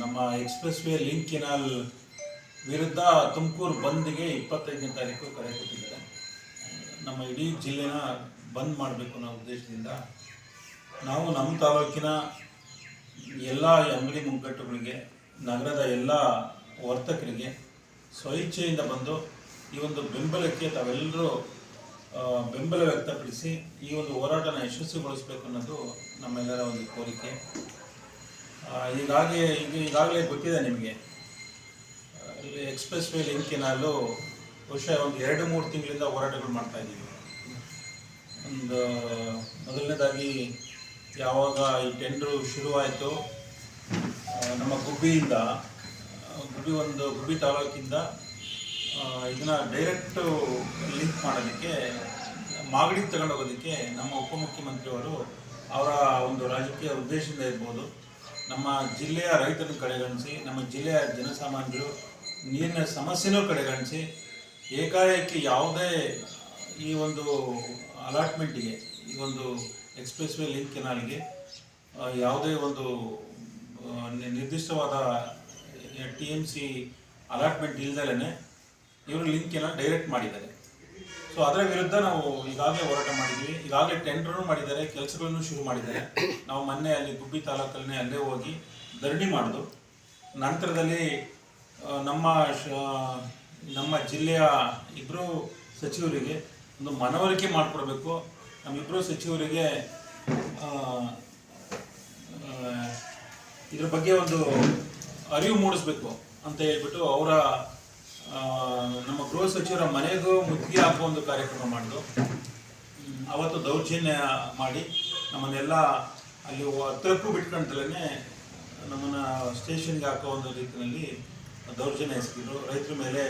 ನಮ್ಮ express way link canal ವಿರುದ್ಧ ತುಮಕೂರು ಬಂದ್ಗೆ ಇಪ್ಪತ್ತೈದನೇ ತಾರೀಕು ಕರೆ ಕೊಟ್ಟಿದ್ದಾರೆ. ನಮ್ಮ ಇಡೀ ಜಿಲ್ಲೆನ ಬಂದ್ ಮಾಡಬೇಕು ಅನ್ನೋ ಉದ್ದೇಶದಿಂದ ನಾವು ನಮ್ಮ ತಾಲೂಕಿನ ಎಲ್ಲ ಅಂಗಡಿ ಮುಗ್ಗಟ್ಟುಗಳಿಗೆ ನಗರದ ಎಲ್ಲ ವರ್ತಕರಿಗೆ ಸ್ವಇಚ್ಛೆಯಿಂದ ಬಂದು ಈ ಒಂದು ಬೆಂಬಲಕ್ಕೆ ತಾವೆಲ್ಲರೂ ಬೆಂಬಲ ವ್ಯಕ್ತಪಡಿಸಿ ಈ ಒಂದು ಹೋರಾಟನ ಯಶಸ್ವಿಗೊಳಿಸಬೇಕು ಅನ್ನೋದು ನಮ್ಮೆಲ್ಲರ ಒಂದು ಕೋರಿಕೆ. ಈಗಾಗಲೇ ಈಗ ಈಗಾಗಲೇ ಗೊತ್ತಿದೆ ನಿಮಗೆ. ಅಲ್ಲಿ ಎಕ್ಸ್ಪ್ರೆಸ್ ವೇ ಲಿಂಕ್ ಕೆನಾಲು ಬಹುಶಃ ಒಂದು ಎರಡು ಮೂರು ತಿಂಗಳಿಂದ ಹೋರಾಟಗಳು ಮಾಡ್ತಾ ಇದ್ದೀವಿ. ಒಂದು ಮೊದಲನೇದಾಗಿ ಯಾವಾಗ ಈ ಟೆಂಡ್ರು ಶುರುವಾಯಿತು ನಮ್ಮ ಗುಬ್ಬಿಯಿಂದ ಗುಬ್ಬಿ ಒಂದು ಗುಬ್ಬಿ ತಾಲೂಕಿಂದ ಇದನ್ನ ಡೈರೆಕ್ಟು ಲಿಂಕ್ ಮಾಡೋದಕ್ಕೆ ಮಾಗಡಿ ತಗೊಂಡೋಗೋದಕ್ಕೆ ನಮ್ಮ ಉಪಮುಖ್ಯಮಂತ್ರಿಯವರು ಅವರ ಒಂದು ರಾಜಕೀಯ ಉದ್ದೇಶದಿಂದ ಇರ್ಬೋದು. ನಮ್ಮ ಜಿಲ್ಲೆಯ ರೈತರನ್ನು ಕಡೆಗಣಿಸಿ, ನಮ್ಮ ಜಿಲ್ಲೆಯ ಜನಸಾಮಾನ್ಯರು ನೀರಿನ ಸಮಸ್ಯೆನೂ ಕಡೆಗಣಿಸಿ, ಏಕಾಏಕಿ ಯಾವುದೇ ಈ ಒಂದು ಅಲಾಟ್ಮೆಂಟಿಗೆ, ಈ ಒಂದು ಎಕ್ಸ್ಪ್ರೆಸ್ ವೇ ಲಿಂಕ್ ಕೆನಾಲ್ಗೆ ಯಾವುದೇ ಒಂದು ನಿರ್ದಿಷ್ಟವಾದ ಟಿ ಎಂ ಸಿ ಅಲಾಟ್ಮೆಂಟ್ ಇಲ್ದಲೇ ಇವರು ಲಿಂಕನ್ನು ಡೈರೆಕ್ಟ್ ಮಾಡಿದ್ದಾರೆ. ಸೊ ಅದರ ವಿರುದ್ಧ ನಾವು ಈಗಾಗಲೇ ಹೋರಾಟ ಮಾಡಿದ್ವಿ. ಈಗಾಗಲೇ ಟೆಂಡರ್ನು ಮಾಡಿದ್ದಾರೆ, ಕೆಲಸಗಳನ್ನು ಶುರು ಮಾಡಿದ್ದಾರೆ. ನಾವು ಮೊನ್ನೆ ಅಲ್ಲಿ ಗುಬ್ಬಿ ತಾಲೂಕಲ್ಲೇ ಅಲ್ಲೇ ಹೋಗಿ ಧರಣಿ ಮಾಡಿದ್ರು ನಂತರದಲ್ಲಿ ನಮ್ಮ ನಮ್ಮ ಜಿಲ್ಲೆಯ ಇಬ್ಬರು ಸಚಿವರಿಗೆ ಒಂದು ಮನವರಿಕೆ ಮಾಡಿಕೊಡ್ಬೇಕು. ನಮ್ಮಿಬ್ಬರು ಸಚಿವರಿಗೆ ಇದ್ರ ಬಗ್ಗೆ ಒಂದು ಅರಿವು ಮೂಡಿಸ್ಬೇಕು ಅಂತ ಹೇಳ್ಬಿಟ್ಟು ಅವರ ನಮ್ಮ ಗೃಹ ಸಚಿವರ ಮನೆಗೂ ಮುತ್ತಿಗೆ ಹಾಕುವ ಒಂದು ಕಾರ್ಯಕ್ರಮ ಮಾಡಿದ್ರು. ಅವತ್ತು ದೌರ್ಜನ್ಯ ಮಾಡಿ ನಮ್ಮನ್ನೆಲ್ಲ ಅಲ್ಲಿ ಹತ್ತಿರಕ್ಕೂ ಬಿಟ್ಕೊಂಡ್ರೇ ನಮ್ಮನ್ನ ಸ್ಟೇಷನ್ಗೆ ಹಾಕೋ ಒಂದು ರೀತಿಯಲ್ಲಿ ದೌರ್ಜನ್ಯ ಎಸಗಿದ್ರು. ರೈತರ ಮೇಲೆ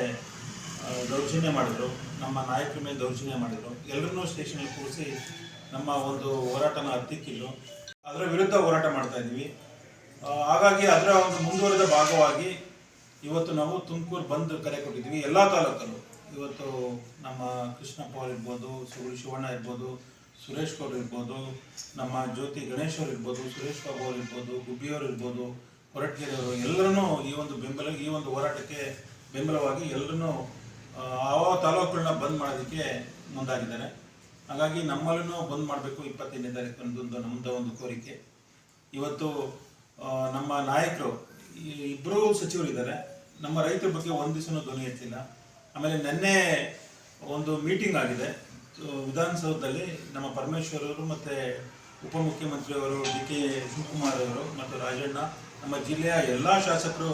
ದೌರ್ಜನ್ಯ ಮಾಡಿದ್ರು. ನಮ್ಮ ನಾಯಕರ ಮೇಲೆ ದೌರ್ಜನ್ಯ ಮಾಡಿದ್ರು. ಎಲ್ಲರನ್ನೂ ಸ್ಟೇಷನಲ್ಲಿ ಕೂರಿಸಿ ನಮ್ಮ ಒಂದು ಹೋರಾಟನ ಹತ್ತಿಕ್ಕಿದ್ರು. ಅದರ ವಿರುದ್ಧ ಹೋರಾಟ ಮಾಡ್ತಾ ಇದ್ವಿ ಹಾಗಾಗಿ ಅದರ ಒಂದು ಮುಂದುವರೆದ ಭಾಗವಾಗಿ ಇವತ್ತು ನಾವು ತುಮಕೂರು ಬಂದ್ ಕರೆ ಕೊಟ್ಟಿದ್ವಿ ಎಲ್ಲ ತಾಲೂಕಲ್ಲೂ. ಇವತ್ತು ನಮ್ಮ ಕೃಷ್ಣಪ್ಪ ಅವ್ರು ಇರ್ಬೋದು ಶಿವಣ್ಣ ಇರ್ಬೋದು ಸುರೇಶ್ ಗೌಡ್ ಇರ್ಬೋದು ನಮ್ಮ ಜ್ಯೋತಿ ಗಣೇಶ್ ಅವ್ರು ಇರ್ಬೋದು ಸುರೇಶ್ ಬಾಬು ಅವ್ರು ಇರ್ಬೋದು ಗುಬ್ಬಿಯವರು ಇರ್ಬೋದು ಹೊರಟ್ಗೆರೆ ಅವರು ಎಲ್ಲರನ್ನೂ ಈ ಒಂದು ಬೆಂಬಲ ಈ ಒಂದು ಹೋರಾಟಕ್ಕೆ ಬೆಂಬಲವಾಗಿ ಎಲ್ಲರನ್ನೂ ಆ, ತಾಲೂಕುಗಳನ್ನ ಬಂದ್ ಮಾಡೋದಕ್ಕೆ ಮುಂದಾಗಿದ್ದಾರೆ. ಹಾಗಾಗಿ ನಮ್ಮಲ್ಲೂ ಬಂದ್ ಮಾಡಬೇಕು ಇಪ್ಪತ್ತೈದನೇ ತಾರೀಕು ಅನ್ನೋದೊಂದು ನಮ್ಮದ ಒಂದು ಕೋರಿಕೆ. ಇವತ್ತು ನಮ್ಮ ನಾಯಕರು ಈ ಸಚಿವರು ಇದ್ದಾರೆ. ನಮ್ಮ ರೈತರ ಬಗ್ಗೆ ಒಂದು ದಿವಸನೂ ಧ್ವನಿ ಎತ್ತಿಲ್ಲ. ಆಮೇಲೆ ನಿನ್ನೆ ಒಂದು ಮೀಟಿಂಗ್ ಆಗಿದೆ. ವಿಧಾನಸೌಧದಲ್ಲಿ ನಮ್ಮ ಪರಮೇಶ್ವರ್ ಅವರು ಮತ್ತು ಉಪಮುಖ್ಯಮಂತ್ರಿಯವರು ಡಿ ಕೆ ಶಿವಕುಮಾರ್ ಅವರು ಮತ್ತು ರಾಜಣ್ಣ, ನಮ್ಮ ಜಿಲ್ಲೆಯ ಎಲ್ಲ ಶಾಸಕರು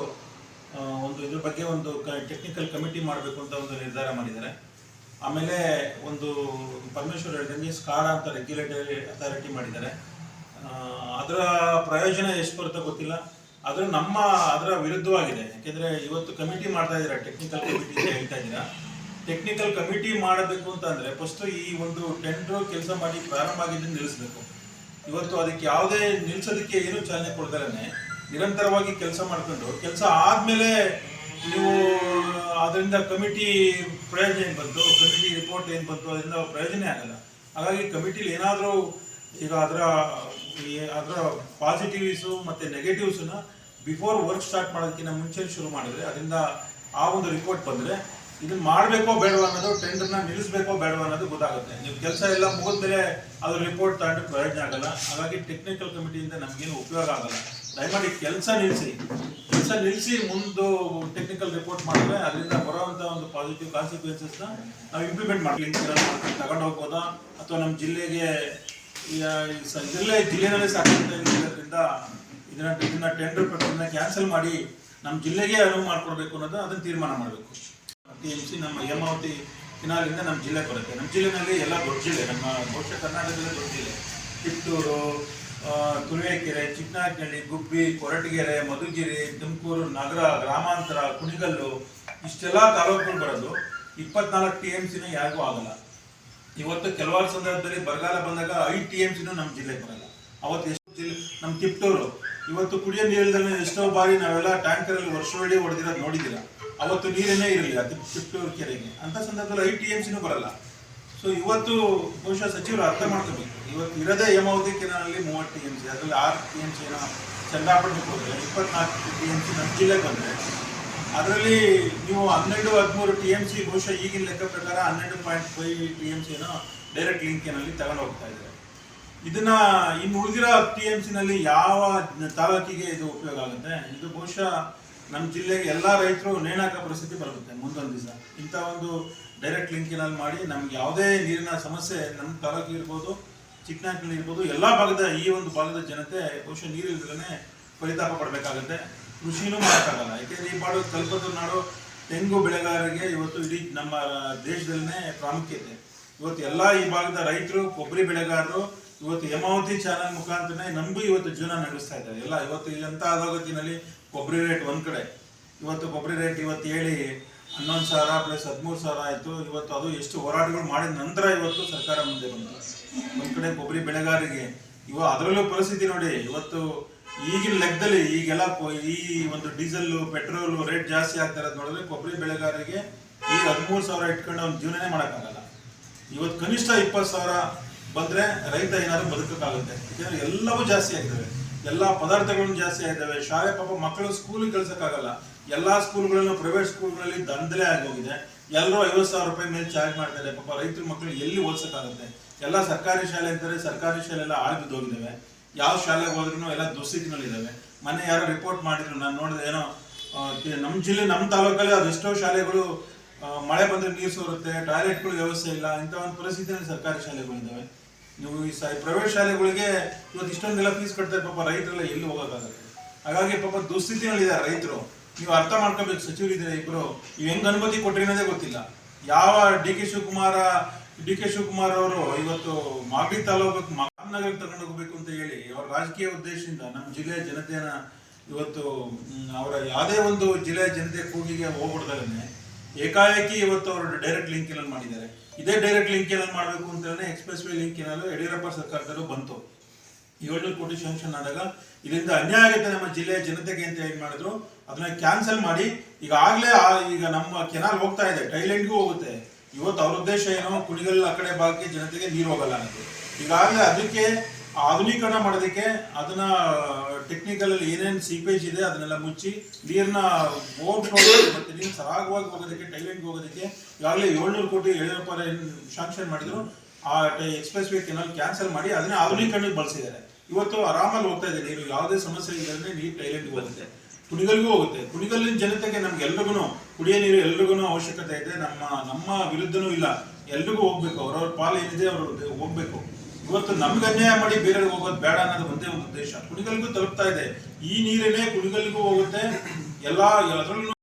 ಒಂದು ಇದ್ರ ಬಗ್ಗೆ ಒಂದು ಟೆಕ್ನಿಕಲ್ ಕಮಿಟಿ ಮಾಡಬೇಕು ಅಂತ ಒಂದು ನಿರ್ಧಾರ ಮಾಡಿದ್ದಾರೆ. ಆಮೇಲೆ ಒಂದು ಪರಮೇಶ್ವರ್ ಹೇಳಿದಂಗೆ ಸ್ಕಾರ ಅಂತ ರೆಗ್ಯುಲೇಟರಿ ಅಥಾರಿಟಿ ಮಾಡಿದ್ದಾರೆ. ಅದರ ಪ್ರಯೋಜನ ಎಷ್ಟು ಬರುತ್ತೋ ಗೊತ್ತಿಲ್ಲ. ಆದ್ರೆ ನಮ್ಮ ಅದರ ವಿರುದ್ಧವಾಗಿದೆ. ಯಾಕೆಂದ್ರೆ ಇವತ್ತು ಕಮಿಟಿ ಮಾಡ್ತಾ ಇದ್ದೀರಾ ಟೆಕ್ನಿಕಲ್ ಕಮಿಟಿ ಅಂತ ಹೇಳ್ತಾ ಇದ್ದೀರಾ? ಟೆಕ್ನಿಕಲ್ ಕಮಿಟಿ ಮಾಡಬೇಕು ಅಂತ ಅಂದ್ರೆ ಫಸ್ಟ್ ಈ ಒಂದು ಟೆಂಡರ್ ಕೆಲಸ ಮಾಡಿ ಪ್ರಾರಂಭ ಆಗಿದ್ದನ್ನು ನಿಲ್ಲಿಸಬೇಕು. ಇವತ್ತು ಅದಕ್ಕೆ ಯಾವುದೇ ನಿಲ್ಸೋದಕ್ಕೆ ಏನು ಚಾಲನೆ ಕೊಡ್ತಾರನೆ ನಿರಂತರವಾಗಿ ಕೆಲಸ ಮಾಡ್ಕೊಂಡು, ಕೆಲಸ ಆದ್ಮೇಲೆ ನೀವು ಅದರಿಂದ ಕಮಿಟಿ ಪ್ರಯೋಜನ ಏನು ಬಂತು? ಕಮಿಟಿ ರಿಪೋರ್ಟ್ ಏನು ಬಂತು? ಅದರಿಂದ ಪ್ರಯೋಜನ ಆಗಲ್ಲ ಹಾಗಾಗಿ ಕಮಿಟಿಲಿ ಏನಾದರೂ ಈಗ ಅದರ ಅದರ ಪಾಸಿಟಿವ್ಸು ಮತ್ತು ನೆಗೆಟಿವ್ಸನ್ನ ಬಿಫೋರ್ ವರ್ಕ್ ಸ್ಟಾರ್ಟ್ ಮಾಡೋದಕ್ಕಿಂತ ಮುಂಚೆ ಶುರು ಮಾಡಿದ್ರೆ, ಅದರಿಂದ ಆ ಒಂದು ರಿಪೋರ್ಟ್ ಬಂದರೆ ಇದನ್ನ ಮಾಡಬೇಕೋ ಬೇಡವೋ ಅನ್ನೋದು ಟೆಂಡರ್ನ ನಿಲ್ಲಿಸಬೇಕೋ ಬೇಡವೋ ಅನ್ನೋದು ಗೊತ್ತಾಗುತ್ತೆ. ನೀವು ಕೆಲಸ ಎಲ್ಲ ಮುಗಿದ್ಮೇಲೆ ಅದು ರಿಪೋರ್ಟ್ ತಗೊಂಡು ಪ್ರಯೋಜನ ಆಗಲ್ಲ. ಹಾಗಾಗಿ ಟೆಕ್ನಿಕಲ್ ಕಮಿಟಿಯಿಂದ ನಮಗೇನು ಉಪಯೋಗ ಆಗಲ್ಲ. ದಯಮಾಡಿ ಕೆಲಸ ನಿಲ್ಲಿಸಿ ಕೆಲಸ ನಿಲ್ಲಿಸಿ ಮುಂದೆ ಟೆಕ್ನಿಕಲ್ ರಿಪೋರ್ಟ್ ಮಾಡಿದ್ರೆ ಅದರಿಂದ ಬರೋವಂಥ ಒಂದು ಪಾಸಿಟಿವ್ ಕಾನ್ಸಿಕ್ವೆನ್ಸಸ್ನ ನಾವು ಇಂಪ್ಲಿಮೆಂಟ್ ಮಾಡಿ ತಗೊಂಡು ಹೋಗ್ಬೋದಾ? ಅಥವಾ ನಮ್ಮ ಜಿಲ್ಲೆಗೆ ಇದರಲ್ಲೇ ಜಿಲ್ಲೆನಲ್ಲೇ ಸಾಕಂತ ಇರೋದ್ರಿಂದ ಇದನ್ನ ಇದನ್ನ ಟೆಂಡರ್ ಪ್ರಕ್ರಿಯೆನ ಕ್ಯಾನ್ಸಲ್ ಮಾಡಿ ನಮ್ಮ ಜಿಲ್ಲೆಗೆ ಅನುವು ಮಾಡಿಕೊಡ್ಬೇಕು ಅನ್ನೋದು ಅದನ್ನ ತೀರ್ಮಾನ ಮಾಡಬೇಕು. ಟಿ ಎಂ ಸಿ ನಮ್ಮ ಹೇಮಾವತಿ ಕಿನಾಲಿಂದ ನಮ್ಮ ಜಿಲ್ಲೆ ಬರುತ್ತೆ. ನಮ್ಮ ಜಿಲ್ಲೆನಲ್ಲಿ ಎಲ್ಲ ದೊಡ್ಡ ಜಿಲ್ಲೆ, ನಮ್ಮ ಬಹುಶಃ ಕರ್ನಾಟಕದಲ್ಲೇ ದೊಡ್ಡ ಜಿಲ್ಲೆ. ಕಿತ್ತೂರು ತುರುವೇಕೆರೆ ಚಿಕ್ಕನಾಯಕನಹಳ್ಳಿ ಗುಬ್ಬಿ, ಕೊರಟಗೆರೆ, ಮಧುಗಿರಿ, ತುಮಕೂರು, ನಗರ, ಗ್ರಾಮಾಂತರ, ಕುಣಿಗಲ್ಲು ಇಷ್ಟೆಲ್ಲ ತಾಲೂಕುಗಳು ಬರೋದು. ಇಪ್ಪತ್ನಾಲ್ಕು ಟಿ ಎಂ ಸಿನ ಯಾರಿಗೂ ಆಗಲ್ಲ. ಇವತ್ತು ಕೆಲವಾರು ಸಂದರ್ಭದಲ್ಲಿ ಬರಗಾಲ ಬಂದಾಗ ಐದು ಟಿ ಎಂ ಸಿನೂ ನಮ್ಮ ಜಿಲ್ಲೆಗೆ ಬರಲ್ಲ. ಅವತ್ತು ನಮ್ಮ ಕಿಪ್ಟೂರು ಇವತ್ತು ಕುಡಿಯೋ ನೀರಿಲ್ದೇ ಎಷ್ಟೋ ಬಾರಿ ನಾವೆಲ್ಲ ಟ್ಯಾಂಕರಲ್ಲಿ ವರ್ಷವಿಡೀ ಹೊಡೆದಿರೋದು ನೋಡಿದಿಲ್ಲ. ಅವತ್ತು ನೀರೇನೇ ಇರಲಿಲ್ಲ ಕಿಪ್ಟೂರು ಕೆರೆಗೆ. ಅಂತ ಸಂದರ್ಭದಲ್ಲಿ ಐ ಟಿ ಎಂ ಸಿನೂ ಬರಲ್ಲ. ಸೊ ಇವತ್ತು ಬಹುಶಃ ಸಚಿವರು ಅರ್ಥ ಮಾಡ್ಕೋಬೇಕು. ಇವತ್ತು ಇರೋದೇ ಯಮಾವತಿ ಕೆರೆನಲ್ಲಿ ಮೂವತ್ತು ಟಿ ಎಂ ಸಿ, ಅದರಲ್ಲಿ ಆರು ಟಿ ಎಂ ಏನೋ ಚಂದ್ರಾಪಟ್ಟಣಕ್ಕೆ ಹೋದರೆ, ಇಪ್ಪತ್ನಾಲ್ಕು ಟಿ ಎಂ ಸಿ ನಮ್ಮ ಜಿಲ್ಲೆಗೆ ಬಂದರೆ, ಅದರಲ್ಲಿ ನೀವು ಹನ್ನೆರಡು, ಹದಿಮೂರು ಟಿ ಎಂ ಸಿ ಬಹುಶಃ ಈಗಿನ ಲೆಕ್ಕ ಪ್ರಕಾರ ಹನ್ನೆರಡು ಪಾಯಿಂಟ್ ಫೈವ್ ಟಿ ಎಂ ಸಿನ ಡೈರೆಕ್ಟ್ ಲಿಂಕಿನಲ್ಲಿ ತಗೊಂಡು ಹೋಗ್ತಾ ಇದ್ದಾರೆ. ಇದನ್ನ ಇನ್ನು ಉಳಿದಿರೋ ಟಿ ಎಂ ಸಿನಲ್ಲಿ ಯಾವ ತಾಲೂಕಿಗೆ ಇದು ಉಪಯೋಗ ಆಗುತ್ತೆ? ಇದು ಬಹುಶಃ ನಮ್ಮ ಜಿಲ್ಲೆಗೆ ಎಲ್ಲ ರೈತರು ನೇಣಾಕ ಪರಿಸ್ಥಿತಿ ಬರುತ್ತೆ ಮುಂದೊಂದು ದಿವಸ. ಇಂಥ ಒಂದು ಡೈರೆಕ್ಟ್ ಲಿಂಕಿನಲ್ಲಿ ಮಾಡಿ ನಮ್ಗೆ ಯಾವುದೇ ನೀರಿನ ಸಮಸ್ಯೆ ನಮ್ಮ ತಾಲೂಕಿಗೆ ಇರ್ಬೋದು, ಚಿಕ್ಕನಾಗ್ನಲ್ಲಿ ಇರ್ಬೋದು, ಎಲ್ಲ ಭಾಗದ ಈ ಒಂದು ಭಾಗದ ಜನತೆ ಬಹುಶಃ ನೀರು ನೀರಿಲ್ದೇ ಫಲಿತಾಪ ಪಡಬೇಕಾಗುತ್ತೆ. ಕೃಷಿನೂ ಮಾಡೋಕ್ಕಾಗಲ್ಲ. ಯಾಕೆಂದ್ರೆ ಈ ಬಾಡು ಕಲ್ಪತ್ತು ನಾಡು ತೆಂಗು ಬೆಳೆಗಾರರಿಗೆ ಇವತ್ತು ಇಡೀ ನಮ್ಮ ದೇಶದಲ್ಲೇ ಪ್ರಾಮುಖ್ಯತೆ. ಇವತ್ತು ಎಲ್ಲ ಈ ಭಾಗದ ರೈತರು, ಕೊಬ್ಬರಿ ಬೆಳೆಗಾರರು ಇವತ್ತು ಹೇಮಾವತಿ ಚಾನಲ್ ಮುಖಾಂತರ ನಂಬಿ ಇವತ್ತು ಜೀವನ ನಡೆಸ್ತಾ ಇದ್ದಾರೆ. ಎಲ್ಲ ಇವತ್ತು ಎಂತ ಆದೋಗತ್ತಿನಲ್ಲಿ ಕೊಬ್ಬರಿ ರೇಟ್ ಒಂದ್ ಕಡೆ. ಇವತ್ತು ಕೊಬ್ಬರಿ ರೇಟ್ ಇವತ್ತು ಹೇಳಿ ಹನ್ನೊಂದು ಸಾವಿರ ಪ್ಲಸ್ ಹದಿಮೂರು ಸಾವಿರ ಆಯಿತು. ಇವತ್ತು ಅದು ಎಷ್ಟು ಹೋರಾಟಗಳು ಮಾಡಿದ ನಂತರ ಇವತ್ತು ಸರ್ಕಾರ ಮುಂದೆ ಬಂತು. ಒಂದು ಕಡೆ ಕೊಬ್ಬರಿ ಬೆಳೆಗಾರರಿಗೆ ಇವ ಅದರಲ್ಲೂ ಪರಿಸ್ಥಿತಿ ನೋಡಿ, ಇವತ್ತು ಈಗಿನ ಲೆಕ್ಕದಲ್ಲಿ ಈಗೆಲ್ಲ ಈ ಒಂದು ಡೀಸೆಲ್ ಪೆಟ್ರೋಲ್ ರೇಟ್ ಜಾಸ್ತಿ ಆಗ್ತಾ ಇರೋದು ನೋಡಿದ್ರೆ ಕೊಬ್ಬರಿ ಬೆಳೆಗಾರರಿಗೆ ಈಗ ಹದಿಮೂರು ಸಾವಿರ ಇಟ್ಕೊಂಡು ಅವ್ನ ಜೀವನನೇ ಮಾಡೋಕ್ಕಾಗಲ್ಲ. ಇವತ್ತು ಕನಿಷ್ಠ ಇಪ್ಪತ್ತು ಸಾವಿರ ಬಂದ್ರೆ ರೈತ ಏನಾದ್ರು ಬದುಕಕ್ಕಾಗುತ್ತೆ. ಯಾಕಂದ್ರೆ ಎಲ್ಲವೂ ಜಾಸ್ತಿ ಆಗಿದ್ದಾವೆ ಎಲ್ಲ ಪದಾರ್ಥಗಳು ಜಾಸ್ತಿ ಆಗಿದ್ದಾವೆ ಶಾಲೆ ಪಾಪ ಮಕ್ಕಳು ಸ್ಕೂಲಿಗೆ ಕಳ್ಸಕ್ಕಾಗಲ್ಲ. ಎಲ್ಲಾ ಸ್ಕೂಲ್ಗಳಲ್ಲೂ ಪ್ರೈವೇಟ್ ಸ್ಕೂಲ್ಗಳಲ್ಲಿ ದಂಧಲೆ ಆಗೋಗಿದೆ. ಎಲ್ಲರೂ ಐವತ್ತು ಸಾವಿರ ರೂಪಾಯಿ ಮೇಲೆ ಚಾರ್ಜ್ ಮಾಡ್ತಾರೆ ಪಾಪ ರೈತರ ಮಕ್ಕಳು ಎಲ್ಲಿ ಓದ್ಸಕ್ಕಾಗುತ್ತೆ? ಎಲ್ಲ ಸರ್ಕಾರಿ ಶಾಲೆ ಅಂತಾರೆ, ಸರ್ಕಾರಿ ಶಾಲೆ ಎಲ್ಲ ಬಿದ್ದೋಗಿದ್ದಾವೆ ಯಾವ ಶಾಲೆಗೆ ಹೋದ್ರೂ ಎಲ್ಲ ದುಸ್ಥಿತಿನಲ್ಲಿದ್ದಾವೆ ಮನೆ ಯಾರೋ ರಿಪೋರ್ಟ್ ಮಾಡಿದ್ರು. ನಾನು ನೋಡಿದೆ, ಏನೋ ನಮ್ಮ ಜಿಲ್ಲೆ ನಮ್ಮ ತಾಲೂಕಲ್ಲಿ ಅದೆಷ್ಟೋ ಶಾಲೆಗಳು ಮಳೆ ಬಂದ್ರೆ ನೀರು ಸೋರುತ್ತೆ ಟಾಯ್ಲೆಟ್ಗಳು ವ್ಯವಸ್ಥೆ ಇಲ್ಲ, ಇಂಥ ಒಂದು ಪರಿಸ್ಥಿತಿಯಲ್ಲಿ ಸರ್ಕಾರಿ ಶಾಲೆಗಳಿದ್ದಾವೆ. ನೀವು ಈ ಪ್ರೈವೇಟ್ ಶಾಲೆಗಳಿಗೆ ಇವತ್ತು ಇಷ್ಟೊಂದೆಲ್ಲ ಫೀಸ್ ಕಟ್ತಾರೆ ಪಾಪ ರೈತರೆಲ್ಲ ಎಲ್ಲಿ ಹೋಗೋಕ್ಕಾಗುತ್ತೆ ಹಾಗಾಗಿ ಪಾಪ ದುಸ್ಥಿತಿನಲ್ಲಿದ್ದಾರೆ ರೈತರು. ನೀವು ಅರ್ಥ ಮಾಡ್ಕೋಬೇಕು ಸಚಿವರಿದ್ದಾರೆ ಇಬ್ಬರು ನೀವು ಹೆಂಗೆ ಅನುಮತಿ ಕೊಟ್ರಿ ಅನ್ನೋದೇ ಗೊತ್ತಿಲ್ಲ. ಯಾವ D K Shivakumar, D K Shivakumar ಅವರು ಇವತ್ತು ಮಾಗಡಿ ತಾಲೂಕು ಮಹಾನಗರ ತಗೊಂಡು ಹೋಗಬೇಕು ಅಂತ ಹೇಳಿ ಅವರ ರಾಜಕೀಯ ಉದ್ದೇಶದಿಂದ ನಮ್ಮ ಜಿಲ್ಲೆಯ ಜನತೆಯನ್ನು ಇವತ್ತು ಅವರ ಯಾವುದೇ ಒಂದು ಜಿಲ್ಲೆಯ ಜನತೆ ಕೂಗಿಗೆ ಹೋಗ್ಬಿಡ್ದಲೇ ಏಕಾಏಕಿ ಇವತ್ತು ಅವರು ಡೈರೆಕ್ಟ್ ಲಿಂಕ್ ಮಾಡಿದ್ದಾರೆ. ಇದೇ ಡೈರೆಕ್ಟ್ ಲಿಂಕ್ ಏನಾದ್ರು ಮಾಡಬೇಕು ಅಂತಲೇ ಎಕ್ಸ್ಪ್ರೆಸ್ ವೇ ಲಿಂಕ್ ಏನಾದ್ರು ಯಡಿಯೂರಪ್ಪ ಸರ್ಕಾರದಲ್ಲೂ ಬಂತು. ಏಳ್ನೂರು ಕೋಟಿ ಶಾಂಕ್ಷನ್ ಆದಾಗ ಇದರಿಂದ ಅನ್ಯಾಯ ಆಗುತ್ತೆ ನಮ್ಮ ಜಿಲ್ಲೆಯ ಜನತೆಗೆ ಅಂತ ಏನು ಮಾಡಿದ್ರು, ಅದನ್ನ ಕ್ಯಾನ್ಸಲ್ ಮಾಡಿ ಈಗಾಗಲೇ ಈಗ ನಮ್ಮ ಕೆನಾಲ್ ಹೋಗ್ತಾ ಇದೆ ಟೈಲೆಂಡ್ಗೂ ಹೋಗುತ್ತೆ. ಇವತ್ತು ಅವ್ರ ಉದ್ದೇಶ ಏನೋ? ಕುಣಿಗಲ್ ಆ ಕಡೆ ಭಾಗಕ್ಕೆ ಜನತೆಗೆ ನೀರು ಹೋಗಲ್ಲ ಅನ್ನೋದು. ಈಗಾಗಲೇ ಅದಕ್ಕೆ ಆಧುನೀಕರಣ ಮಾಡೋದಕ್ಕೆ ಅದನ್ನ ಟೆಕ್ನಿಕಲ್ ಏನೇನು ಸೀಪೇಜ್ ಇದೆ ಅದನ್ನೆಲ್ಲ ಮುಚ್ಚಿ ನೀರನ್ನ ಬೋರ್ಡ್ ಸರಾಗವಾಗಿ ಹೋಗೋದಕ್ಕೆ ಟೈಲೆಂಡ್ಗೆ ಹೋಗೋದಕ್ಕೆ ಈಗಾಗಲೇ ಏಳ್ನೂರು ಕೋಟಿ ಯಡಿಯೂರಪ್ಪ ಶಾಂಕ್ಷನ್ ಮಾಡಿದ್ರು, ಆ ಎಕ್ಸ್ಪ್ರೆಸ್ ವೇ ಕೆನಲ್ ಕ್ಯಾನ್ಸಲ್ ಮಾಡಿ ಅದನ್ನೇ ಆಧುನೀಕರಣಕ್ಕೆ ಬಳಸಿದ್ದಾರೆ. ಇವತ್ತು ಆರಾಮಲ್ಲಿ ಹೋಗ್ತಾ ಇದೆ ನೀರು ಯಾವುದೇ ಸಮಸ್ಯೆ ಇಲ್ಲ ನೀರು ಟೈಲೆಂಟ್ಗೆ ಹೋಗುತ್ತೆ. ಕುಣಿಗಲ್ಗೂ ಹೋಗುತ್ತೆ. ಕುಣಿಗಲ್ಲಿನ ಜನತೆಗೆ ನಮ್ಗೆ ಎಲ್ರಿಗೂ ಕುಡಿಯೋ ನೀರು ಎಲ್ರಿಗೂ ಅವಶ್ಯಕತೆ ಇದೆ. ನಮ್ಮ ನಮ್ಮ ವಿರುದ್ಧನೂ ಇಲ್ಲ. ಎಲ್ರಿಗೂ ಹೋಗ್ಬೇಕು. ಅವ್ರವ್ರ ಪಾಲು ಏನಿದೆ ಅವರು ಹೋಗ್ಬೇಕು. ಇವತ್ತು ನಮ್ಗೆ ಅನ್ಯಾಯ ಮಾಡಿ ಬೇರೆಯವ್ರಿಗೆ ಹೋಗೋದು ಬೇಡ ಅನ್ನೋದು ಒಂದೇ ಒಂದು ಉದ್ದೇಶ. ಕುಣಿಗಲ್ಗೂ ತಲುಪ್ತಾ ಇದೆ. ಈ ನೀರೇನೆ ಕುಣಿಗಲ್ಗೂ ಹೋಗುತ್ತೆ. ಎಲ್ಲಾ ಅದರಲ್ಲೂ